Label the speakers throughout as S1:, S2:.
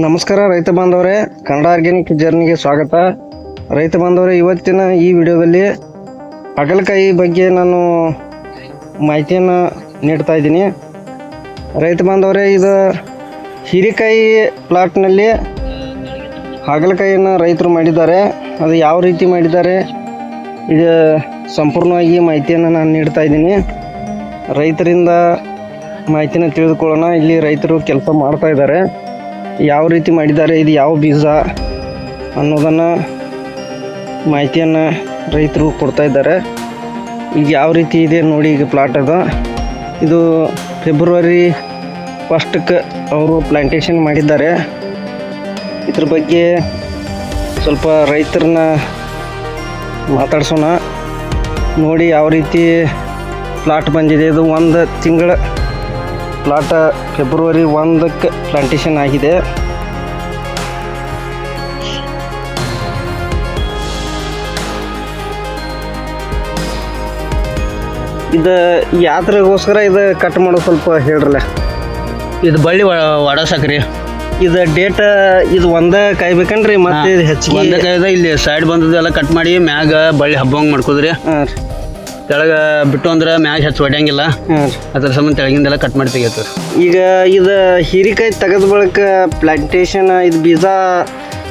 S1: ನಮಸ್ಕಾರ ರೈತ ಬಾಂಧವರೇ. ಕನ್ನಡ ಆರ್ಗ್ಯಾನಿಕ್ ಜರ್ನಿಗೆ ಸ್ವಾಗತ. ರೈತ ಬಾಂಧವರೇ, ಇವತ್ತಿನ ಈ ವಿಡಿಯೋದಲ್ಲಿ ಹಾಗಲಕಾಯಿ ಬಗ್ಗೆ ನಾನು ಮಾಹಿತಿಯನ್ನು ನೀಡ್ತಾ ಇದ್ದೀನಿ. ರೈತ ಬಾಂಧವರೇ, ಇದು ಹಿರಿಕಾಯಿ ಪ್ಲಾಟ್ನಲ್ಲಿ ಹಾಗಲಕಾಯಿಯನ್ನು ರೈತರು ಮಾಡಿದ್ದಾರೆ. ಅದು ಯಾವ ರೀತಿ ಮಾಡಿದ್ದಾರೆ, ಇದು ಸಂಪೂರ್ಣವಾಗಿ ಮಾಹಿತಿಯನ್ನು ನಾನು ನೀಡ್ತಾ ಇದ್ದೀನಿ. ರೈತರಿಂದ ಮಾಹಿತಿನ ತಿಳಿದುಕೊಳ್ಳೋಣ. ಇಲ್ಲಿ ರೈತರು ಕೆಲಸ ಮಾಡ್ತಾ ಇದ್ದಾರೆ. ಯಾವ ರೀತಿ ಮಾಡಿದ್ದಾರೆ, ಇದು ಯಾವ ಬೀಜ ಅನ್ನೋದನ್ನು ಮಾಹಿತಿಯನ್ನು ರೈತರು ಕೊಡ್ತಾ ಇದ್ದಾರೆ. ಈಗ ಯಾವ ರೀತಿ ಇದೆ ನೋಡಿ ಈಗ ಪ್ಲಾಟ್ ಅದು. ಇದು ಫೆಬ್ರವರಿ ಫಸ್ಟಕ್ಕೆ ಅವರು ಪ್ಲ್ಯಾಂಟೇಶನ್ ಮಾಡಿದ್ದಾರೆ. ಇದ್ರ ಬಗ್ಗೆ ಸ್ವಲ್ಪ ರೈತರನ್ನ ಮಾತಾಡ್ಸೋಣ. ನೋಡಿ ಯಾವ ರೀತಿ ಪ್ಲಾಟ್ ಬಂದಿದೆ. ಇದು ಒಂದು ತಿಂಗಳ ಪ್ಲಾಟ ಫೆಬ್ರವರಿ ಒಂದಕ್ಕೆ ಪ್ಲಾಂಟೇಶನ್ ಆಗಿದೆ. ಇದು ಯಾತ್ರೆಗೋಸ್ಕರ ಇದು ಕಟ್ ಮಾಡೋದು ಸ್ವಲ್ಪ ಹೇಳ್ರಲ್ಲ
S2: ಇದು ಬಳ್ಳಿ ಒಡಸಾಕ್ರಿ
S1: ಇದು ಡೇಟ್ ಇದು ಒಂದೇ ಕಾಯ್ಬೇಕನ್ರಿ ಮತ್ತೆ ಇದು ಹೆಚ್ಚಿಗೆ
S2: ಒಂದೇ ಕಾಯ್ದ ಇಲ್ಲಿ ಸೈಡ್ ಬಂದದೆಲ್ಲ ಕಟ್ ಮಾಡಿ ಮ್ಯಾಗ ಬಳ್ಳಿ ಹಬ್ಬಂಗ್ ಮಾಡ್ಕೋದ್ರಿ.
S1: ಹಾಂ ರೀ.
S2: ತೆಳಗ ಬಿಟ್ಟು ಅಂದ್ರೆ ಮ್ಯಾಗ ಹೆಚ್ಚು ಹೊಡ್ಯಂಗಿಲ್ಲ
S1: ಹಾಂ ರೀ
S2: ಅದ್ರ ಸಂಬಂಧ ತೆಳಗಿಂದೆಲ್ಲ ಕಟ್ ಮಾಡಿ ತೆಗಿತೀವಿ
S1: ಈಗ ಇದು ಹೀರಿಕಾಯಿ ತೆಗೆದ ಬಳಿಕ ಪ್ಲಾಂಟೇಶನ್ ಇದು ಬೀಜ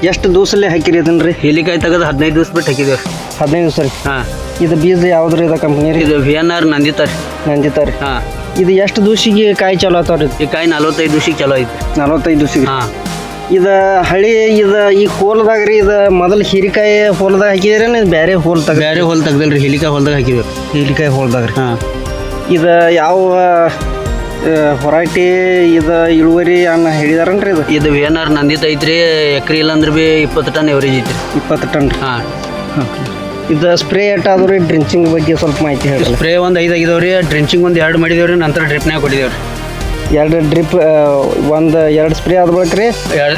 S1: ಎಷ್ಟು ದಿವಸಲ್ಲೇ ಹಾಕಿರಿ ಅದನ್ನ ರೀ
S2: ಹೀಲಿಕಾಯಿ ತೆಗೆದು ಹದಿನೈದು ದಿವಸ ಬಿಟ್ಟು ಹಾಕಿದೇವ್.
S1: ಹದಿನೈದು ದಿವಸ ರೀ?
S2: ಹಾಂ.
S1: ಇದು ಬೀಜ ಯಾವ್ದು ಇದು ಕಂಪ್ನಿ ರೀ?
S2: ಇದು ವಿ ಎನ್ ಆರ್ ನಂದಿತಾರಿ
S1: ನಂದಿತಾರಿ
S2: ಹಾಂ.
S1: ಇದು ಎಷ್ಟು ದಿವಸಿಗೆ ಕಾಯಿ ಚಲೋ ಆತಾವ್ರಿ ರೀ
S2: ಈ ಕಾಯಿ ನಲ್ವತ್ತೈದು ದಿವಸಿಗೆ ಚಲೋ ಐತಿ
S1: ನಲ್ವತ್ತೈದು ದಿವಸಿಗೆ?
S2: ಹಾಂ.
S1: ಇದು ಹಳಿ ಇದು ಈ ಹೋಲ್ದಾಗ ರೀ ಇದು ಮೊದಲು ಹೀರಿಕಾಯಿ ಹೋಲ್ದಾಗ ಹಾಕಿದ್ರೆ ಬೇರೆ ಹೋಲ್ ತಗ
S2: ಬೇರೆ ಹೋಲ್ ತೆಗ್ದಲ್ರಿ ಹೀಲಿಕಾಯಿ ಹೊಲ್ದಾಗ ಹಾಕಿದ್ರು
S1: ಹೀಲಿಕಾಯಿ ಹೋಲ್ದಾಗ ರೀ.
S2: ಹಾಂ.
S1: ಇದು ಯಾವ ಹೊರಾಟಿ ಇದು ಇಳುವರಿ ಅನ್ನ ಹೇಳಿದಾರನ್ರಿ ಇದು?
S2: ಇದು ಏನಾರ ನಂದಿತ ಐತ್ರಿ ಎಕ್ರಿ ಇಲ್ಲಂದ್ರೆ ಬಿ ಇಪ್ಪತ್ತು ಟನ್ ಎವರೇಜ್ ಐತ್ರಿ.
S1: ಇಪ್ಪತ್ತು ಟನ್ ರೀ.
S2: ಹಾಂ.
S1: ಇದು ಸ್ಪ್ರೇ ಎಷ್ಟಾದ್ರು ರೀ ಡ್ರಿಂಚಿಂಗ್ ಬಗ್ಗೆ ಸ್ವಲ್ಪ ಮಾಹಿತಿ ಹೇಳಿ
S2: ಸ್ಪ್ರೇ ಒಂದು ಐದು ಆಗಿದಾವ್ರಿ ಡ್ರಿಂಚಿಂಗ್ ಒಂದು ಎರಡು ಮಾಡಿದೇವ್ರಿ ನಂತರ ಡ್ರಿಪ್ನಾಗ ಕೊಟ್ಟಿದೇವ್ರಿ
S1: ಎರಡು ಡ್ರಿಪ್ ಒಂದು ಎರಡು ಸ್ಪ್ರೇ ಆದ ಬಳಿಕ ರೀ.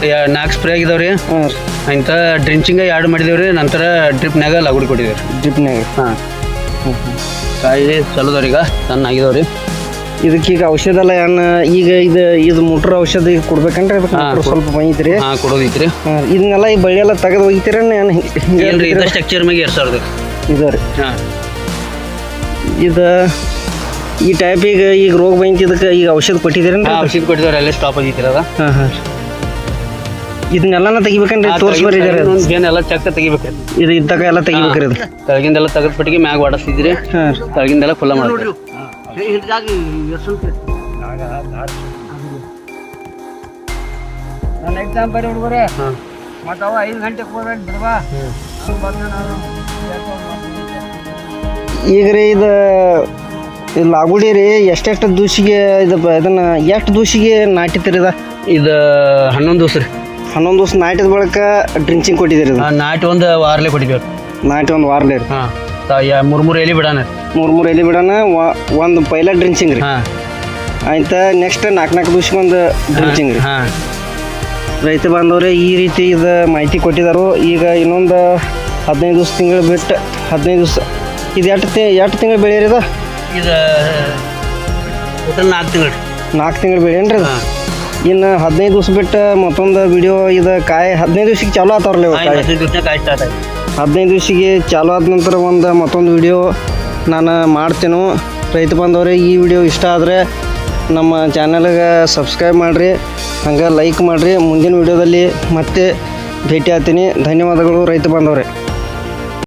S2: ಎರಡು ನಾಲ್ಕು ಸ್ಪ್ರೇ ಆಗಿದಾವ್ರಿ.
S1: ಹಾಂ ರೀ.
S2: ಇಂಥ ಡ್ರಿಂಚಿಂಗ್ ಎರಡು ಮಾಡಿದೇವ್ರಿ ನಂತರ ಡ್ರಿಪ್ನಾಗ ಲಗುಡಿ ರೀ
S1: ಡ್ರಿಪ್ನಾಗ
S2: ಹಾಂ. ಕಾಯಿ ಈಗ ಸಣ್ಣ ಆಗಿದಾವ್ರಿ
S1: ಇದಕ್ಕೀಗ ಔಷಧ ಎಲ್ಲ ಏನು ಈಗ ಇದು ಇದು ಮುಟ್ರ ಔಷಧ ಈಗ ಕೊಡ್ಬೇಕಂದ್ರೆ ಅದಕ್ಕೆ
S2: ಹಾ,
S1: ಸ್ವಲ್ಪ ಮೈತ್ರಿ
S2: ಹಾಂ ಕೊಡೋದೈತ್ರಿ.
S1: ಇದನ್ನೆಲ್ಲ ಈ ಬಳ್ಳಿ ಎಲ್ಲ ತೆಗೆದು ಒಯ್ತೀರ ಏನು
S2: ರೀ ಇದು ಸ್ಟ್ರಕ್ಚರ್ ಮ್ಯಾಗ ಎರಡು ಸಾವಿರದ
S1: ಇದು ರೀ.
S2: ಹಾಂ.
S1: ಇದು ಈ ಟೈಪ್ ಈಗ ಈಗ ರೋಗ ಬಂತು ಇದಕ್ಕೆ ಈಗ ಔಷಧ
S2: ಕೊಟ್ಟಿದ್ದೀರೇನು ಔಷಧ ಕೊಟ್ಟಿದ್ದಾರೆ ಅಲ್ಲೇ ಸ್ಟಾಪ್ ಆಗೈತಿರ ಅದ
S1: ಹಾಂ. ಹಾಂ ಇದನ್ನೆಲ್ಲ ತೆಗಿಬೇಕಂದ್ರೆ ತೋರಿಸ್ಬರಿ
S2: ಎಲ್ಲ ಚಕ್ಕ ತೆಗಿಬೇಕು
S1: ಇದು ಇದ್ದಾಗ ಎಲ್ಲ ತೆಗಿಬೇಕ್ರಿ ಇದು.
S2: ಕೆಳಗಿಂದೆಲ್ಲ ತೆಗೆದ ಪಟ್ಟಿಗೆ ಮ್ಯಾಗ ಹೊಡಸ್ತಿದ್ರಿ ತೆಳಗಿಂದೆಲ್ಲ ಫುಲ್ಲ ಮಾಡಿ ಹಾಂ.
S1: ಈಗ ರೀ ಇದು ಇದು ಲಾಗುಡಿ ರೀ ಎಷ್ಟೆಷ್ಟು ದೂಸಿಗೆ ಇದು ಬ- ಇದನ್ನ ಎಷ್ಟು ದೂಸಿಗೆ ನಾಟಿತೀರಿ ಇದು?
S2: ಇದು ಹನ್ನೊಂದು ದಿವಸ ರೀ.
S1: ಹನ್ನೊಂದು ದಿವಸ ನಾಟಿದ ಬಳಿಕ ಡ್ರಿಂಚಿಂಗ್ ಕೊಟ್ಟಿದ್ದೀರಿ ಇದು?
S2: ನಾಟಿ ಒಂದು ವಾರಲೆ ಕೊಟ್ಟಿದ್ದೇವೆ.
S1: ನಾಟಿ ಒಂದು ವಾರಲೇ ರೀ.
S2: ಹಾಂ ಮೂರು ಮೂರು ಎಲೆ ಬಿಡಾನ
S1: ಮೂರು ಮೂರು ಎಲೆ ಬಿಡೋಣ ಒಂದು ಪೈಲ ಡ್ರಿಂಚಿಂಗ್ ರೀ.
S2: ಹಾಂ.
S1: ಆಯ್ತಾ ನೆಕ್ಸ್ಟ್ ನಾಲ್ಕು ನಾಲ್ಕು ದಿವಸಕ್ಕೆ ಒಂದು ಡ್ರಿಂಚಿಂಗ್ ರೀ.
S2: ಹಾಂ
S1: ರೈತ ಬಾಂಧವ್ರೆ ಈ ರೀತಿ ಇದು ಮಾಹಿತಿ ಕೊಟ್ಟಿದ್ದಾರೆ ಈಗ ಇನ್ನೊಂದು ಹದಿನೈದು ದಿವಸ ತಿಂಗಳು ಬಿಟ್ಟು ಹದಿನೈದು ದಿವ್ಸ ಇದು ಎಷ್ಟು ತಿ ಎಷ್ಟು ತಿಂಗಳು ಬೆಳೆಯರಿ ಇದು
S2: ನಾಲ್ಕು ತಿಂಗಳು.
S1: ನಾಲ್ಕು ಏನ್ರಿ ಇದು
S2: ಹಾಂ.
S1: ಇನ್ನು ಹದಿನೈದು ದಿವ್ಸ ಬಿಟ್ಟು ಮತ್ತೊಂದು ವಿಡಿಯೋ ಇದು ಕಾಯಿ ಹದಿನೈದು ದಿವ್ಸಕ್ಕೆ ಚಾಲು ಆತಾವ್ರಲ್ಲ ಇವು ಕಾಯಿ.
S2: ಹದಿನೈದು ದಿವಸ ಕಾಯಿ ಸ್ಟಾರ್ಟ್ ಆಯ್ತು.
S1: ಹದಿನೈದು ದಿವ್ಸಿಗೆ ಚಾಲು ಆದ ನಂತರ ಒಂದು ಮತ್ತೊಂದು ವಿಡಿಯೋ ನಾನು ಮಾಡ್ತೇನೆ. ರೈತ ಬಂದವರೇ ಈ ವಿಡಿಯೋ ಇಷ್ಟ ಆದರೆ ನಮ್ಮ ಚಾನಲ್ಗೆ ಸಬ್ಸ್ಕ್ರೈಬ್ ಮಾಡಿರಿ. ಹಂಗೆ ಲೈಕ್ ಮಾಡಿರಿ. ಮುಂದಿನ ವಿಡಿಯೋದಲ್ಲಿ ಮತ್ತೆ ಭೇಟಿ ಆಗ್ತೀನಿ. ಧನ್ಯವಾದಗಳು ರೈತ ಬಾಂಧವ್ರೆ.